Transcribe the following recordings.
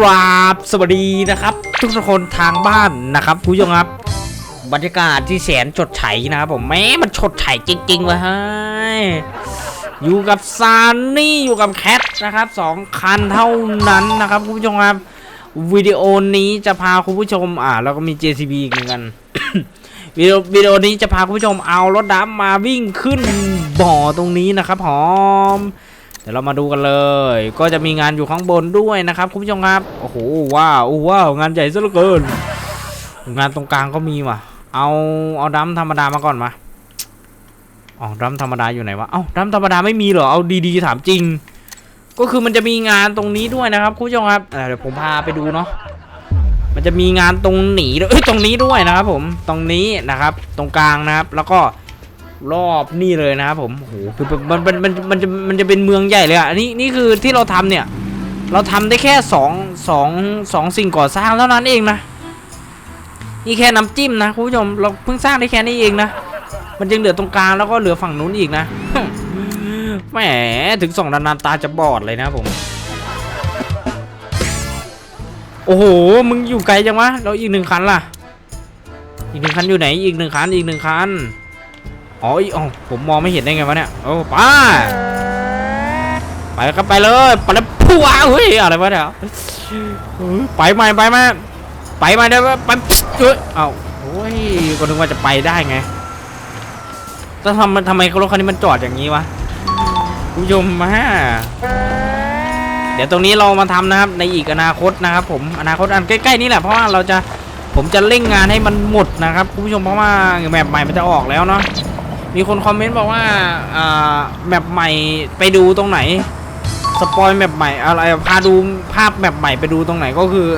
ราบสวัสดีนะครับ ทุกคนทางบ้านนะครับคุณผู้ชมครับ บรรยากาศที่แสนจดไฉนะครับผมแม้มันชดไฉจริงๆเวะฮ้อยู่กับซานนี่อยู่กับแคทนะครับสองคันเท่านั้นนะครับคุณผู้ชมครับวิดีโอนี้จะพาคุณผู้ชมอ่าแล้วก็มี JCB อีกเหมือนกันวิดีโอวิดีโอนี้จะพาคุณผู้ชมเอารถดำมาวิ่งขึ้นบ่อตรงนี้นะครับหอม เดี๋ยวเรามาดูกันเลย ก็จะมีงานอยู่ข้างบนด้วยนะครับคุณผู้ชมครับโอ้โหว้าวว้าวงานใหญ่ซะเหลือเกิน งานตรงกลางก็มีว่ะ เอาเอาดัมธรรมดามาก่อนมาอ๋อดัมธรรมดาอยู่ไหนวะเอ้าดัมธรรมดาไม่มีเหรอเอาดีๆถามจริง ก็คือมันจะมีงานตรงนี้ด้วยนะครับคุณผู้ชมครับเดี๋ยวผมพาไปดูเนาะมันจะมีงานตรงหนีด้วยเอ้ยตรงนี้ด้วยนะครับผมตรงนี้นะครับ ตรงกลางนะครับ แล้วก็ รอบนี่เลยนะครับผมโอ้โหคือมันมันมันมันจะมันจะเป็นเมืองใหญ่เลยอะอันนี่นี่คือที่เราทำเนี่ย เราทำได้แค่สองสองสองสิ่งก่อสร้างเท่านั้นเองนะนี่แค่น้ำจิ้มนะคุณผู้ชมเราเพิ่งสร้างได้แค่นี้เองนะมันยังเหลือตรงกลางแล้วก็เหลือฝั่งนู้นอีกนะแหมถึงสองนานๆตาจะบอดเลยนะผมโอ้โห มึงอยู่ไกลจังวะ เราอีกหนึ่งคันล่ะ อีกหนึ่งคันอยู่ไหน อีกหนึ่งคัน อีกหนึ่งคัน อ๋ออีอ๋อผมมองไม่เห็นได้ไงวะเนี่ยโอ้ไปไปก็ไปเลยไปแล้วพัวเฮ้ยอะไรวะเนี่ยเฮ้ยไปมาไปมาไปมาเดี๋ยวไปเฮ้ยเอ้าโอ้ยก็นึกว่าจะไปได้ไงแต่ทำมันทำไมรถคันนี้มันจอดอย่างนี้วะคุณผู้ชมมาเดี๋ยวตรงนี้เรามาทำนะครับ ในอีกอนาคตนะครับ ผมอนาคตอันใกล้ๆนี่แหละเพราะว่าเราจะผมจะเร่งงานให้มันหมดนะครับคุณผู้ชมเพราะว่าแมปใหม่มันจะออกแล้วเนาะ มีคนคอมเมนต์บอกว่าอ่าแมปใหม่ไปดูตรงไหน สปอยแมปใหม่อะไรพาดูภาพแมปใหม่ไปดูตรงไหนก็คือ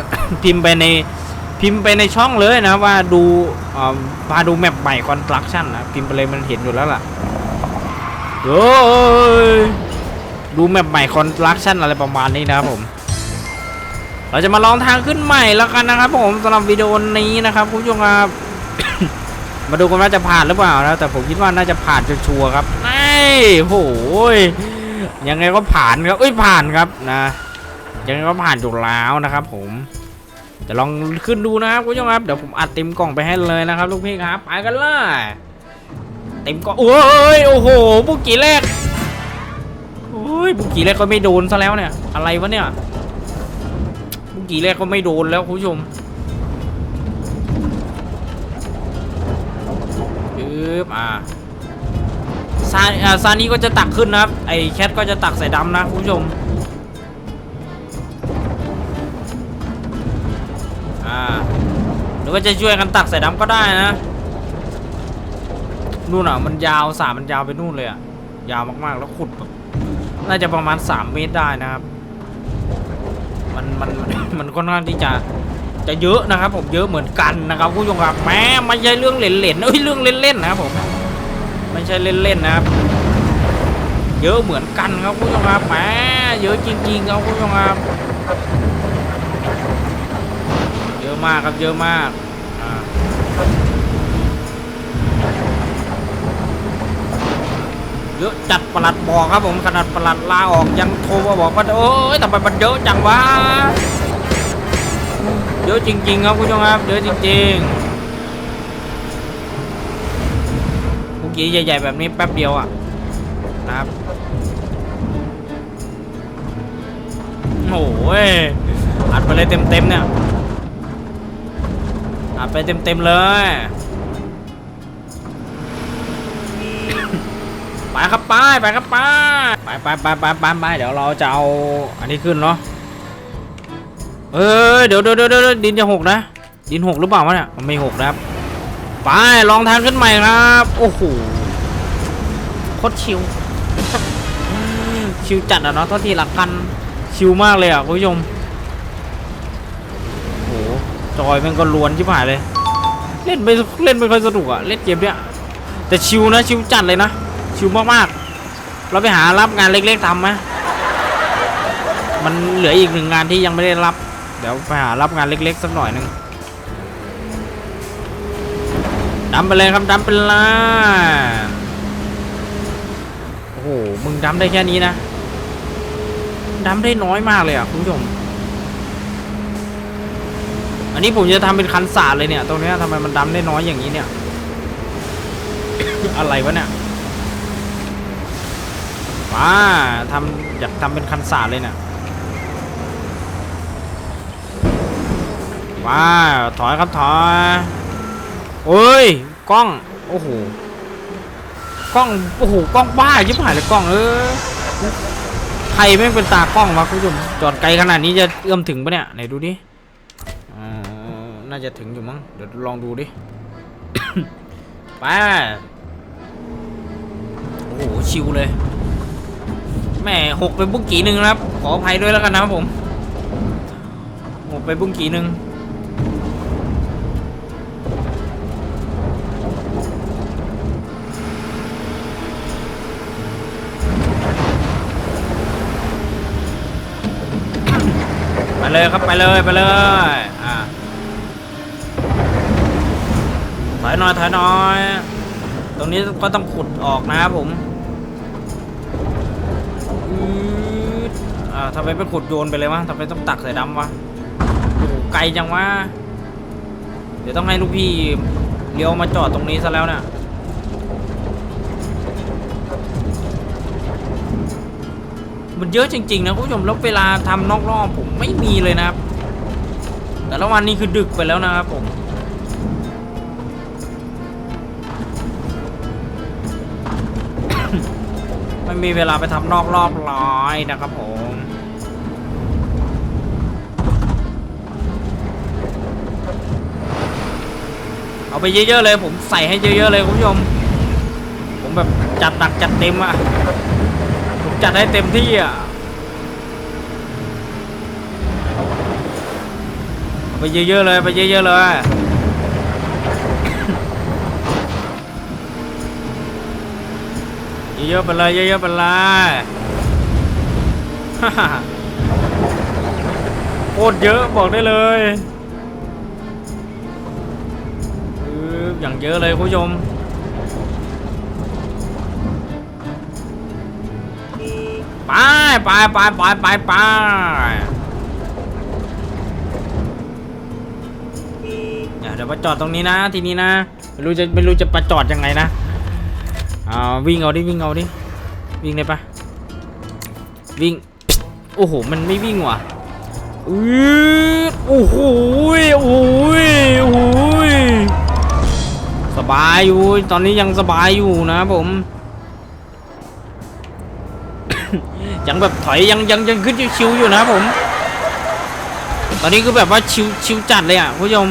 พิมพ์ไปในพิมพ์ไปในช่องเลยนะว่าดูพาดูแมปใหม่คอนสตรักชั่นนะพิมพ์ไปเลยมันเห็นอยู่แล้วล่ะโอ้ยดูแมปใหม่คอนสตรักชั่นอะไรประมาณนี้นะครับผม เราจะมาลองทางขึ้นใหม่แล้วกันนะครับผมสำหรับวิดีโอนี้นะครับคุณผู้ชมครับ มาดูกันว่าจะผ่านหรือเปล่านะแต่ผมคิดว่าน่าจะผ่านชัวร์ๆครับไอ้โหยยังไงก็ผ่านครับเอ้ยผ่านครับนะ ยังไงก็ผ่านอยู่แล้วนะครับ ผมจะลองขึ้นดูนะครับคุณผู้ชมครับเดี๋ยวผมอัดเต็มกล่องไปให้เลยนะครับลูกพี่ครับไปกันเลยเต็มกล่องโอ้ยโอ้โหบุกกี่แรกโอ้ยบุกกี่แรกก็ไม่โดนซะแล้วเนี่ย อะไรวะเนี่ยบุกกี่แรกก็ไม่โดนแล้วคุณผู้ชม บอ่าซาอ่าซานี้ก็จะตักขึ้นนะครับ ไอแคทก็จะตักใส่ดำนะคุณผู้ชม อ่า หรือว่าจะช่วยกันตักใส่ดำก็ได้นะ นู่นอะมันยาวสามมันยาวไปนู่นเลยอะ ยาวมากๆแล้วขุดแบบน่าจะประมาณ 3 เมตรได้นะครับ มันมันมันค่อนข้างที่จะ จะเยอะนะครับ ผมเยอะเหมือนกันนะครับผู้ชมครับแม้ไม่ใช่เรื่องเล่นๆเอ้ยเรื่องเล่นๆนะครับผมไม่ใช่เล่นๆนะครับ เยอะเหมือนกันครับผู้ชมครับแม้เยอะจริงๆครับผู้ชมครับเยอะมากครับเยอะมากอ่าเยอะจัดประหลัดบอกครับผมขนาดประหลัดลาออกยังโทรมาบอกว่าโอ้ยทำไมมันเยอะจังวะ เยอะจริง ๆ ครับคุณผู้ชมครับเยอะจริงๆเมื่อกี้ใหญ่ ๆ แบบนี้แป๊บเดียวอะนะครับโอ้ยอัดไปเลยเต็มๆเนี่ยอัดไปเต็มๆเลยไปครับไปไปครับไปไปไปไปไปไปเดี๋ยวเราจะเอาอันนี้ขึ้นเนาะ เออเดี๋ยวเดี๋ยวเดี๋ยวเดี๋ยวดินจะหกนะ ดินหกหรือเปล่าวะเนี่ยมันไม่หกนะครับไปลองทางขึ้นใหม่ครับโอ้โหโคตรชิวชิวจัดอะเนาะเท่าที่หลักกันชิวมากเลยอะคุณผู้ชมโอ้โหจอยมันก็ล้วนชิบหายเลย เล่นไม่เล่นไม่ค่อยสนุกอะเล่นเกมเนี้ยแต่ชิวนะชิวจัดเลยนะชิวมากๆ เราไปหารับงานเล็กๆทำไหมมันเหลืออีกหนึ่งงานที่ยังไม่ได้รับ เดี๋ยวไปหารับงานเล็ก ๆ สักหน่อยหนึ่งดำไปเลยครับดำไปเลยโอ้โห มึงดำได้แค่นี้นะดำได้น้อยมากเลยอะคุณผู้ชม อันนี้ผมจะทำเป็นคันศาสเลยเนี่ย ตรงเนี้ยทำไมมันดำได้น้อยอย่างนี้เนี่ย อะไรวะเนี่ยว้าทำอยากทำเป็นคันศาสเลยเนี่ย ว้าถอยครับถอยโอ้ยกล้องโอ้โหกล้องโอ้โหกล้องบ้ายิบหายเลยกล้องเออใครแม่เป็นตากล้องวะคุณผู้ชมจอดไกลขนาดนี้จะเอื้อมถึงปะเนี่ยไหนดูดิอ่น่าจะถึงอยู่มั้งเดี๋ยวลองดูดิ ไปโอ้โหชิวเลยแม่หกไปบุ้งกี่หนึ่งครับ ขออภัยด้วยแล้วกันนะครับผมหกไปบุ้งกี่หนึ่ง เลยครับไปเลยไปเลยอ่าถอยหน่อยถอยหน่อย ตรงนี้ก็ต้องขุดออกนะครับผมอืดอ่าทำไมไปขุดโยนไปเลยวะทำไมต้องตักใส่ดำวะไกลจังวะเดี๋ยวต้องให้ลูกพี่เลี้ยวมาจอดตรงนี้ซะแล้วเนี่ย มันเยอะจริงๆนะคุณผู้ชมแล้วเวลาทำนอกรอบผมไม่มีเลยนะครับ แต่ละวันนี้คือดึกไปแล้วนะครับผมไม่มีเวลาไปทำนอกรอบร้อยนะครับผมเอาไปเยอะๆเลยผมใส่ให้เยอะๆเลยคุณผู้ชม ผมแบบจัดหนักจัดเต็มอะ จัดให้เต็มที่อะไปเยอะๆเลยไปเยอะๆเลยเยอะๆไปเลยเยอะๆไปเลยโคตรเยอะบอกได้เลยอย่างเยอะเลยคุณผู้ชม ไปไปไปไปไปไปเดี๋ยวเดี๋ยวมาจอดตรงนี้นะ ทีนี้นะไม่รู้จะไม่รู้จะมาจอดยังไงนะอ่าวิ่งเอาดิวิ่งเอาดิวิ่งได้ปะวิ่งโอ้โหมันไม่วิ่งว่ะอืดโอ้โหโอ้โหยโอ้โหยสบายอยู่ตอนนี้ยังสบายอยู่นะผม ยังแบบถอยยังยังยังขึ้นชิวอยู่นะครับผม ตอนนี้คือแบบว่าชิวชิวจัดเลยอะคุณผู้ชม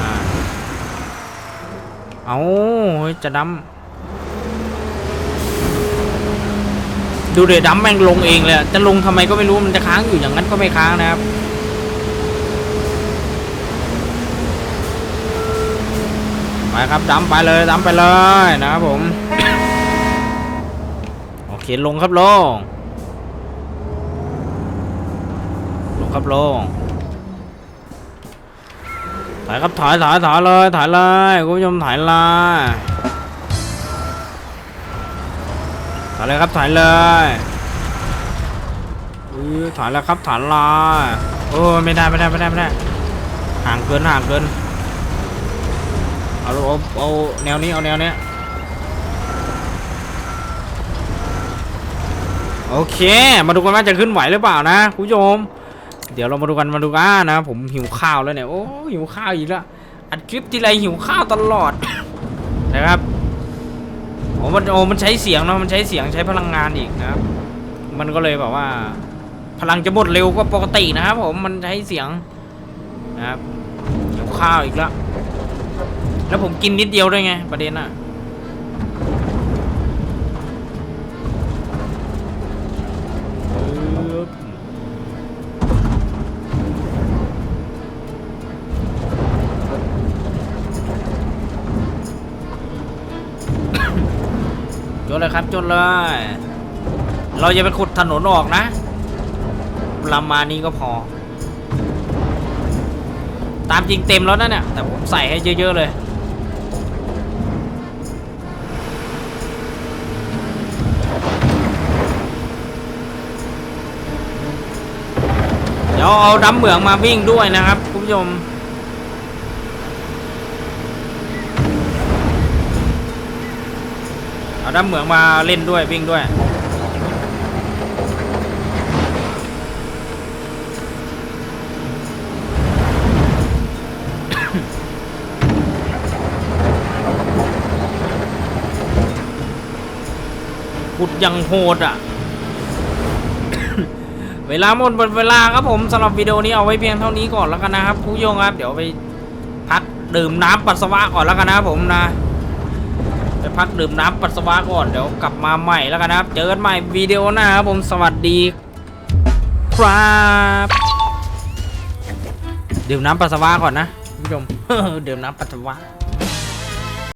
อ่าเอาเฮ้ยจะดำดูเดี๋ยวดำแม่งลงเองเลยจะลงทำไมก็ไม่รู้มันจะค้างอยู่อย่างนั้นก็ไม่ค้างนะครับไปครับดำไปเลยดำไปเลยนะครับผม โอเคลงครับลงลงครับลงถอยครับถอยถอยถอยเลยถอยเลยคุณผู้ชมถอยเลยถอยเลยครับถอยเลยอือถอยแล้วครับถอยเลยโอ้ไม่ได้ไม่ได้ไม่ได้ไม่ได้ห่างเกินห่างเกินเอาเอาเอาแนวนี้เอาแนวเนี้ย โอเค มาดูกันว่าจะขึ้นไหวหรือเปล่านะคุณผู้ชม เดี๋ยวเรามาดูกันมาดูกันนะ ผมหิวข้าวแล้วเนี่ย โอ้หิวข้าวอีกแล้ว อัดคลิปทีไรหิวข้าวตลอด นะครับโอ้มันโอ้มันใช้เสียงเนาะ มันใช้เสียงใช้พลังงานอีกนะครับ มันก็เลยแบบว่า พลังจะหมดเร็วกว่าปกตินะครับผม มันใช้เสียงนะครับหิวข้าวอีกแล้ว แล้วผมกินนิดเดียวด้วยไงประเด็นอะ เลยครับจดเลย เราจะไปขุดถนนออกนะ ประมาณนี้ก็พอ ตามจริงเต็มแล้วนะเนี่ย แต่ผมใส่ให้เยอะ ๆ เลย เดี๋ยวเอาดำเหมืองมาวิ่งด้วยนะครับ คุณผู้ชม เอาดำเหมืองมาเล่นด้วยวิ่งด้วย ขุดยังโหดอะ เวลาหมดหมดเวลาครับผมสำหรับวิดีโอนี้เอาไว้เพียงเท่านี้ก่อนแล้วกันนะครับผู้ชมครับ เดี๋ยวไปพักดื่มน้ำปัสสาวะก่อนแล้วกันนะครับผมนะ ไปพักดื่มน้ำปัสสาวะก่อนเดี๋ยวกลับมาใหม่แล้วกันนะครับ เจอกันใหม่วิดีโอหน้าครับผมสวัสดี ครับดื่มน้ำปัสสาวะก่อนนะคุณผู้ชมดื่มน้ำปัสสาวะ